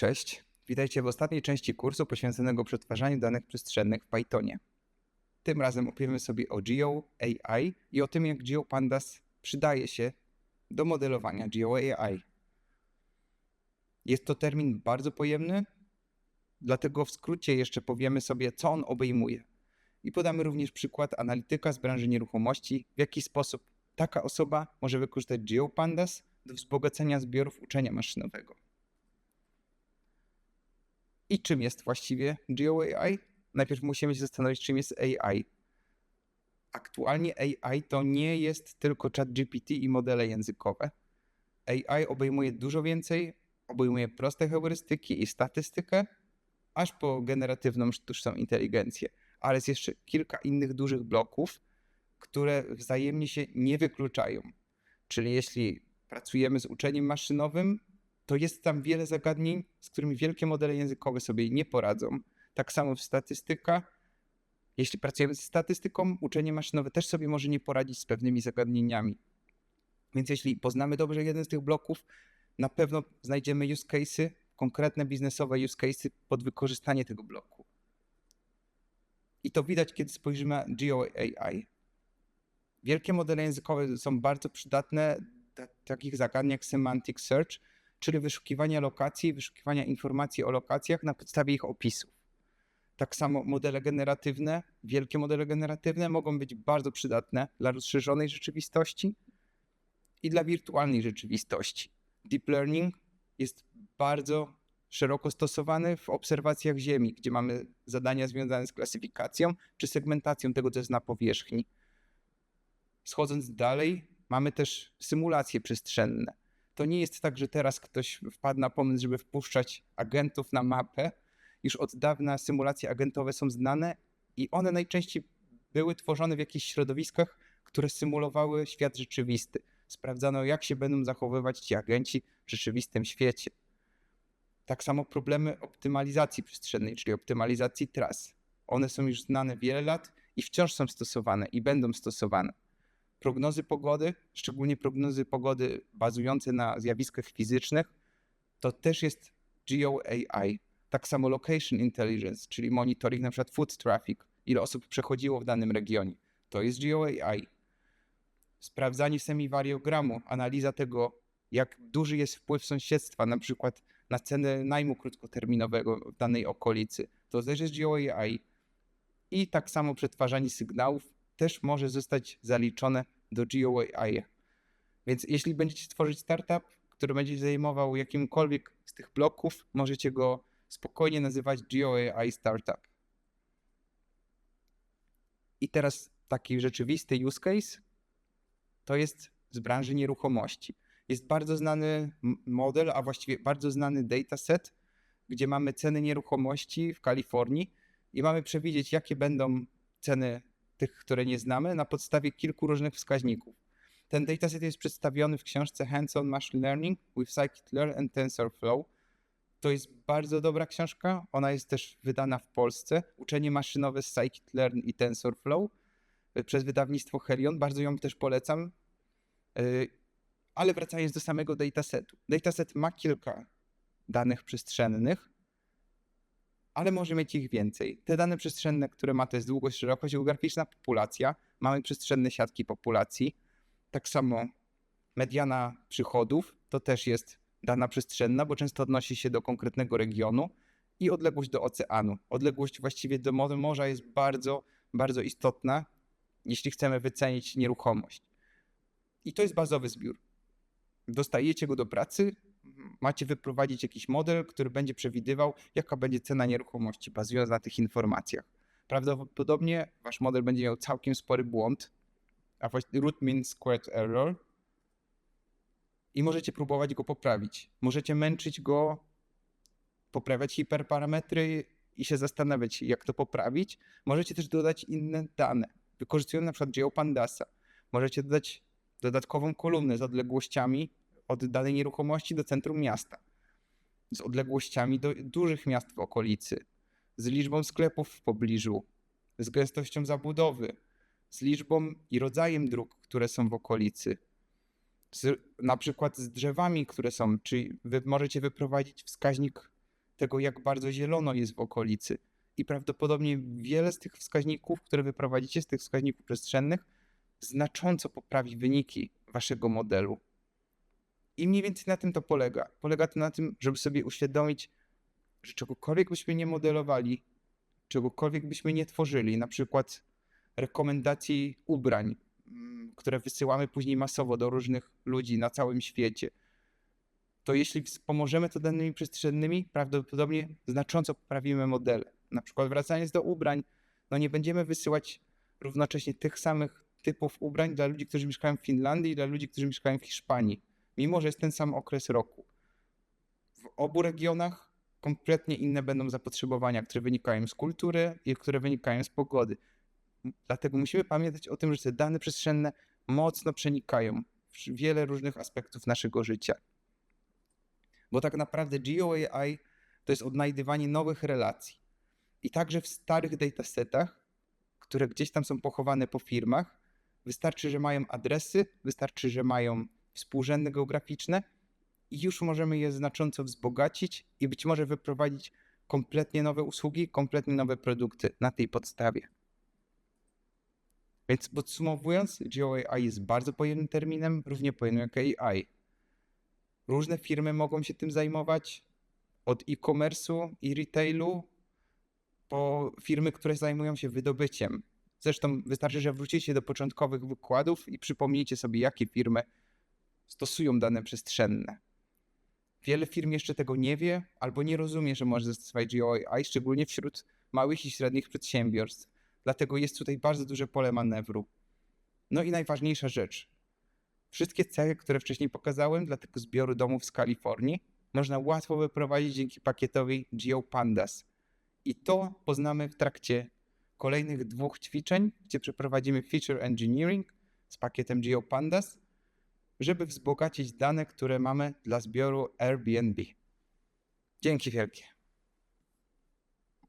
Cześć, witajcie w ostatniej części kursu poświęconego przetwarzaniu danych przestrzennych w Pythonie. Tym razem opowiemy sobie o GeoAI i o tym, jak GeoPandas przydaje się do modelowania GeoAI. Jest to termin bardzo pojemny, dlatego w skrócie jeszcze powiemy sobie, co on obejmuje. I podamy również przykład analityka z branży nieruchomości, w jaki sposób taka osoba może wykorzystać GeoPandas do wzbogacenia zbiorów uczenia maszynowego. I czym jest właściwie GeoAI? Najpierw musimy się zastanowić, czym jest AI. Aktualnie AI to nie jest tylko ChatGPT i modele językowe. AI obejmuje dużo więcej, obejmuje proste heurystyki i statystykę, aż po generatywną sztuczną inteligencję. Ale jest jeszcze kilka innych dużych bloków, które wzajemnie się nie wykluczają. Czyli jeśli pracujemy z uczeniem maszynowym, to jest tam wiele zagadnień, z którymi wielkie modele językowe sobie nie poradzą. Tak samo w statystyka. Jeśli pracujemy z statystyką, uczenie maszynowe też sobie może nie poradzić z pewnymi zagadnieniami. Więc jeśli poznamy dobrze jeden z tych bloków, na pewno znajdziemy use cases, konkretne biznesowe use cases pod wykorzystanie tego bloku. I to widać, kiedy spojrzymy na GeoAI. Wielkie modele językowe są bardzo przydatne do takich zagadnień jak semantic search, czyli wyszukiwania lokacji, wyszukiwania informacji o lokacjach na podstawie ich opisów. Tak samo modele generatywne, wielkie modele generatywne mogą być bardzo przydatne dla rozszerzonej rzeczywistości i dla wirtualnej rzeczywistości. Deep learning jest bardzo szeroko stosowany w obserwacjach Ziemi, gdzie mamy zadania związane z klasyfikacją czy segmentacją tego, co jest na powierzchni. Schodząc dalej, mamy też symulacje przestrzenne to nie jest tak, że teraz ktoś wpadł na pomysł, żeby wpuszczać agentów na mapę. Już od dawna symulacje agentowe są znane i one najczęściej były tworzone w jakichś środowiskach, które symulowały świat rzeczywisty. Sprawdzano, jak się będą zachowywać ci agenci w rzeczywistym świecie. Tak samo problemy optymalizacji przestrzennej, czyli optymalizacji tras. One są już znane wiele lat i wciąż są stosowane i będą stosowane prognozy pogody, szczególnie prognozy pogody bazujące na zjawiskach fizycznych, to też jest GeoAI. Tak samo Location Intelligence, czyli monitoring na przykład food traffic, ile osób przechodziło w danym regionie. To jest GeoAI. Sprawdzanie semiwariogramu, analiza tego, jak duży jest wpływ sąsiedztwa, na przykład na cenę najmu krótkoterminowego w danej okolicy. To też jest GeoAI. I tak samo przetwarzanie sygnałów też może zostać zaliczone do GeoAI. Więc jeśli będziecie tworzyć startup, który będzie zajmował jakimkolwiek z tych bloków, możecie go spokojnie nazywać GeoAI Startup. I teraz taki rzeczywisty use case to jest z branży nieruchomości. Jest bardzo znany model, a właściwie bardzo znany dataset, gdzie mamy ceny nieruchomości w Kalifornii i mamy przewidzieć, jakie będą ceny tych, które nie znamy, na podstawie kilku różnych wskaźników. Ten dataset jest przedstawiony w książce Hands-on Machine Learning with Scikit-Learn and TensorFlow. To jest bardzo dobra książka. Ona jest też wydana w Polsce. Uczenie maszynowe z Scikit-Learn i TensorFlow y, przez wydawnictwo Helion. Bardzo ją też polecam. Y, ale wracając do samego datasetu. Dataset ma kilka danych przestrzennych, ale może mieć ich więcej. Te dane przestrzenne, które ma, to jest długość, szerokość geograficzna, populacja. Mamy przestrzenne siatki populacji. Tak samo mediana przychodów to też jest dana przestrzenna, bo często odnosi się do konkretnego regionu i odległość do oceanu. Odległość właściwie do morza jest bardzo, bardzo istotna, jeśli chcemy wycenić nieruchomość. I to jest bazowy zbiór. Dostajecie go do pracy, macie wyprowadzić jakiś model, który będzie przewidywał, jaka będzie cena nieruchomości, bazując na tych informacjach. Prawdopodobnie wasz model będzie miał całkiem spory błąd, a właściwie root mean squared error i możecie próbować go poprawić. Możecie męczyć go, poprawiać hiperparametry i się zastanawiać, jak to poprawić. Możecie też dodać inne dane, wykorzystując na przykład GeoPandasa. Możecie dodać dodatkową kolumnę z odległościami od danej nieruchomości do centrum miasta, z odległościami do dużych miast w okolicy, z liczbą sklepów w pobliżu, z gęstością zabudowy, z liczbą i rodzajem dróg, które są w okolicy, z, na przykład z drzewami, które są, czy wy możecie wyprowadzić wskaźnik tego, jak bardzo zielono jest w okolicy. I prawdopodobnie wiele z tych wskaźników, które wyprowadzicie, z tych wskaźników przestrzennych, znacząco poprawi wyniki waszego modelu. I mniej więcej na tym to polega. Polega to na tym, żeby sobie uświadomić, że czegokolwiek byśmy nie modelowali, czegokolwiek byśmy nie tworzyli, na przykład rekomendacji ubrań, mm, które wysyłamy później masowo do różnych ludzi na całym świecie, to jeśli wspomożemy to danymi przestrzennymi, prawdopodobnie znacząco poprawimy modele. Na przykład wracając do ubrań, no nie będziemy wysyłać równocześnie tych samych typów ubrań dla ludzi, którzy mieszkają w Finlandii i dla ludzi, którzy mieszkają w Hiszpanii, mimo że jest ten sam okres roku. W obu regionach kompletnie inne będą zapotrzebowania, które wynikają z kultury i które wynikają z pogody. Dlatego musimy pamiętać o tym, że te dane przestrzenne mocno przenikają w wiele różnych aspektów naszego życia. Bo tak naprawdę GeoAI to jest odnajdywanie nowych relacji. I także w starych datasetach, które gdzieś tam są pochowane po firmach, wystarczy, że mają adresy, wystarczy, że mają współrzędne geograficzne i już możemy je znacząco wzbogacić i być może wyprowadzić kompletnie nowe usługi, kompletnie nowe produkty na tej podstawie. Więc podsumowując, GeoAI jest bardzo pojemnym terminem, równie pojemnym jak AI. Różne firmy mogą się tym zajmować, od e-commerce'u i retailu po firmy, które zajmują się wydobyciem. Zresztą wystarczy, że wrócicie do początkowych wykładów i przypomnijcie sobie, jakie firmy stosują dane przestrzenne. Wiele firm jeszcze tego nie wie albo nie rozumie, że może zastosować GeoAI, szczególnie wśród małych i średnich przedsiębiorstw. Dlatego jest tutaj bardzo duże pole manewru. No i najważniejsza rzecz. Wszystkie cechy, które wcześniej pokazałem dla tego zbioru domów z Kalifornii, można łatwo wyprowadzić dzięki pakietowi GeoPandas. I to poznamy w trakcie kolejnych dwóch ćwiczeń, gdzie przeprowadzimy feature engineering z pakietem GeoPandas, żeby wzbogacić dane, które mamy dla zbioru Airbnb. Dzięki wielkie.